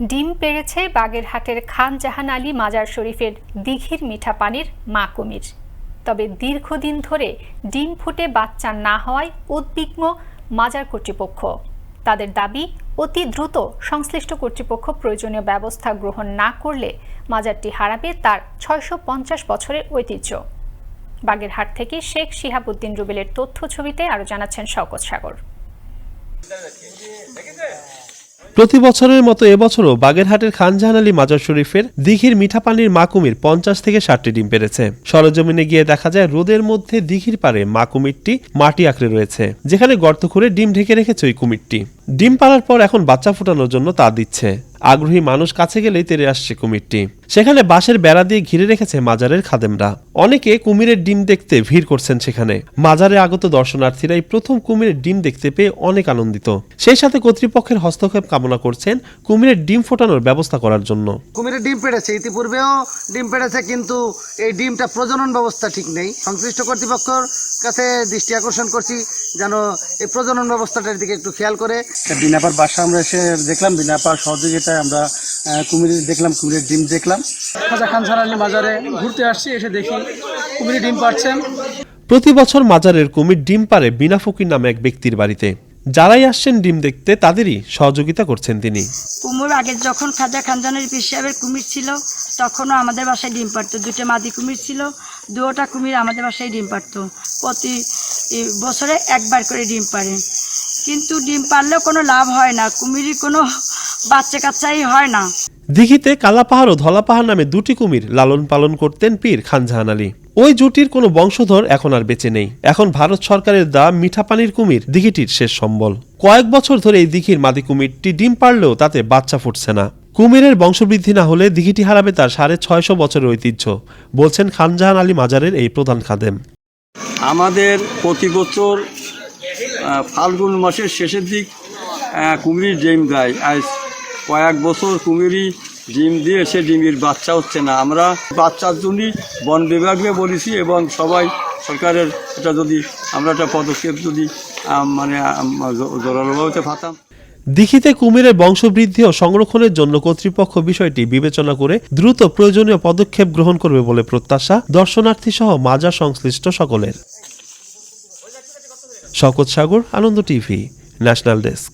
ডিম পেড়েছে বাগেরহাটের খান জাহান আলী মাজার শরীফের দিঘির মিঠা পানির মা কুমির। তবে দীর্ঘদিন ধরে ডিম ফুটে বাচ্চা না হওয়ায় উদ্বিগ্ন মাজার কর্তৃপক্ষ। তাদের দাবি, অতি দ্রুত সংশ্লিষ্ট কর্তৃপক্ষ প্রয়োজনীয় ব্যবস্থা গ্রহণ না করলে মাজারটি হারাবে তার ছয়শো পঞ্চাশ বছরের ঐতিহ্য। বাগেরহাট থেকে শেখ শিহাবুদ্দিন রুবেলের তথ্য ছবিতে আরও জানাচ্ছেন শওকত সাগর। প্রতি বছরের মতো এবছরও বাগেরহাটের খানজাহান আলী মাজার শরীফের দিঘির মিঠা পানির মা কুমির পঞ্চাশ থেকে ষাটটি ডিম পেরেছে। সরজমিনে গিয়ে দেখা যায় রোদের মধ্যে দিঘির পারে মা কুমিরটি মাটি আঁকড়ে রয়েছে, যেখানে গর্ত খুঁড়ে ডিম ঢেকে রেখেছে ওই কুমিরটি। ডিম পাড়ার পর এখন বাচ্চা ফুটানোর জন্য তা দিচ্ছে। আগ্রহী মানুষ কাছে গেলেই তেরে আসছে কুমিরটি। সেখানে বাঁশের বেড়া দিয়ে ঘিরে রেখেছে মাজারের খাদেমরা। অনেকে কুমিরের ডিম দেখতে ভিড় করছেন সেখানে। মাজারে আগত দর্শনার্থীরা এই প্রথম কুমিরের ডিম দেখতে পেয়ে অনেক আনন্দিত। সেই সাথে কর্তৃপক্ষের হস্তক্ষেপ কামনা করছেন কুমিরের ডিম ফোটানোর ব্যবস্থা করার জন্য। কুমিরের ডিম পেড়েছে। ইতিপূর্বেও ডিম পেড়েছে কিন্তু এই ডিমটা প্রজনন ব্যবস্থা ঠিক নেই। সংশ্লিষ্ট কর্তৃপক্ষর কাছে দৃষ্টি আকর্ষণ করছি যেন এই প্রজনন ব্যবস্থাটার দিকে একটু খেয়াল করে। বিনাপার বাসা আমরা এসে দেখলাম বিনাপার সহযোগিতায় আমরা কুমিরের দেখলাম কুমিরের ডিম দেখলাম। খাজা খান সারালি মাজারে ঘুরতে আসছি এসে দেখি কুমিরের ডিম পাচ্ছেন প্রতি বছর মাজারের কুমির ডিম পারে বিনা ফকির নামে এক ব্যক্তির বাড়িতে। যারাই আসছেন ডিম দেখতে তাদেরই সহযোগিতা করছেন তিনি। কুমুর আগে যখন খাজা খানজানের পীর সাহেবের কুমির ছিল তখনও আমাদের বাসায় ডিম পারতো। দুটো মাদি কুমির ছিল দুটা কুমির আমাদের বাসায় ডিম পারতো। প্রতি বছরে একবার করে ডিম পারে। কিন্তু ডিম পারলেও কোনো লাভ হয় না। কুমিরই কোনো বাচ্চা কাচ্চাই হয় না। দিঘিতে কালাপাহাড় ও ধলাপাহাড় নামে দুটি কুমির লালন পালন করতেন পীর খানজাহান আলী। ওই জুটির কোনো বংশধর এখন আর বেঁচে নেই। এখন ভারত সরকারের দা মিঠা পানির কুমির দিঘিটির শেষ সম্বল। কয়েক বছর ধরে এই দিঘির মাদি কুমিরটি ডিম পারলেও তাতে বাচ্চা ফুটছে না। কুমিরের বংশবৃদ্ধি না হলে দিঘিটি হারাবে তার সাড়ে ছয়শো বছরের ঐতিহ্য বলছেন খানজাহান আলী মাজারের এই প্রধান খাদেম। আমাদের প্রতি বছর ফাল্গুন মাসের শেষের দিক কুমির ডিম দেয়। আজ কয়েক বছর কুমিরই ডিম দিয়ে সে ডিমের বাচ্চা হচ্ছে না। আমরা বাচ্চার জন্যই বন বিভাগকে বলেছি এবং সবাই সরকারের এটা যদি আমরা একটা পদক্ষেপ যদি মানে জোরালোভাবে ফাতাম দিঘিতে কুমিরের বংশবৃদ্ধি ও সংরক্ষণের জন্য কর্তৃপক্ষ বিষয়টি বিবেচনা করে দ্রুত প্রয়োজনীয় পদক্ষেপ গ্রহণ করবে বলে প্রত্যাশা দর্শনার্থী সহ মাজার সংশ্লিষ্ট সকলের। শকত Sagar, Ananda TV, national desk.